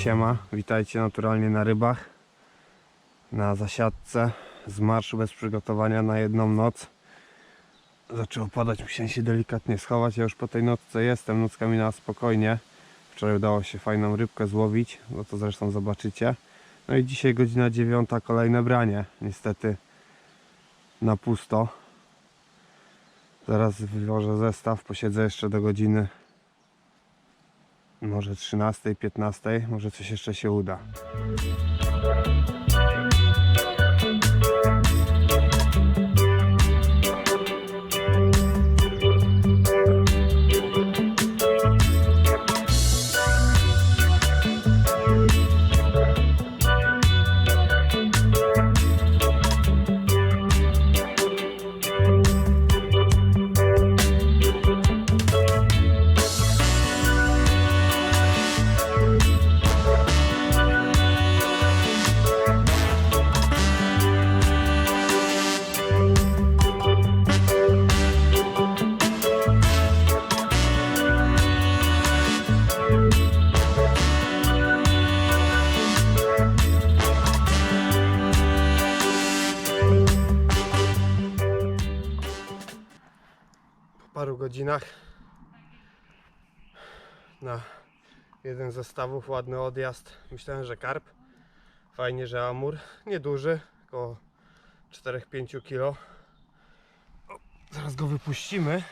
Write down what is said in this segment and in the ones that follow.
Siema, witajcie naturalnie na rybach Na zasiadce z marszu bez przygotowania na jedną noc. Zaczęło padać, musiałem się delikatnie schować Ja już po tej nocce jestem, nocka minęła spokojnie. Wczoraj udało się fajną rybkę złowić No to zresztą zobaczycie. No i dzisiaj godzina dziewiąta, kolejne branie Niestety na pusto. Zaraz wyłożę zestaw, posiedzę jeszcze do godziny może 13, 15, może coś jeszcze się uda. Paru godzinach na jeden z zestawów ładny odjazd. Myślałem, że karp. Fajnie, że amur. Nieduży, około 4-5 kg. Zaraz go wypuścimy.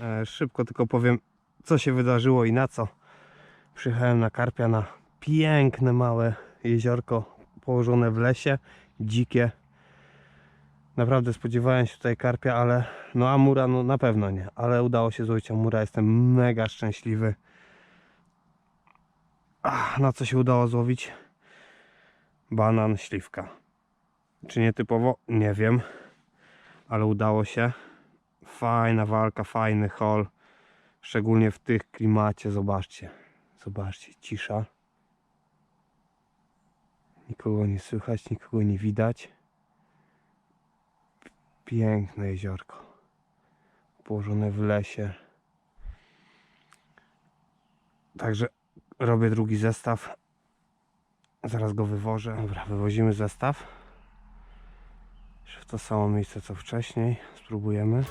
E, Szybko tylko powiem, co się wydarzyło i na co. Przyjechałem na karpia na piękne małe jeziorko położone w lesie, dzikie. Naprawdę spodziewałem się tutaj karpia, ale no amura no na pewno nie, ale udało się złowić amura, jestem mega szczęśliwy. Ach, na co się udało złowić? Banan, śliwka. Czy nietypowo? Nie wiem, ale udało się. Fajna walka, fajny hol. Szczególnie w tych klimacie, zobaczcie. Zobaczcie, cisza. Nikogo nie słychać, nikogo nie widać. Piękne jeziorko. Położone w lesie. Także robię drugi zestaw. Zaraz go wywożę. Dobra, wywozimy zestaw. Jeszcze w to samo miejsce co wcześniej. Spróbujemy.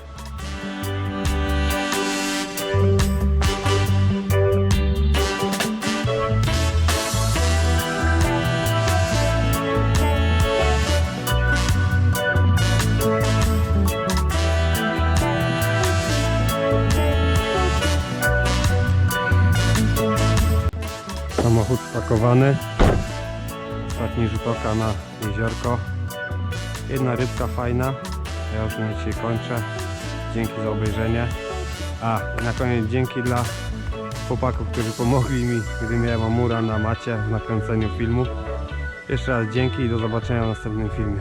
Samochód spakowany. Ostatni rzut oka na jeziorko. Jedna rybka fajna. Ja już na dzisiaj kończę. Dzięki za obejrzenie. A, na koniec dzięki dla chłopaków, którzy pomogli mi, gdy miałem amura na macie w nakręceniu filmu. Jeszcze raz dzięki i do zobaczenia w następnym filmie.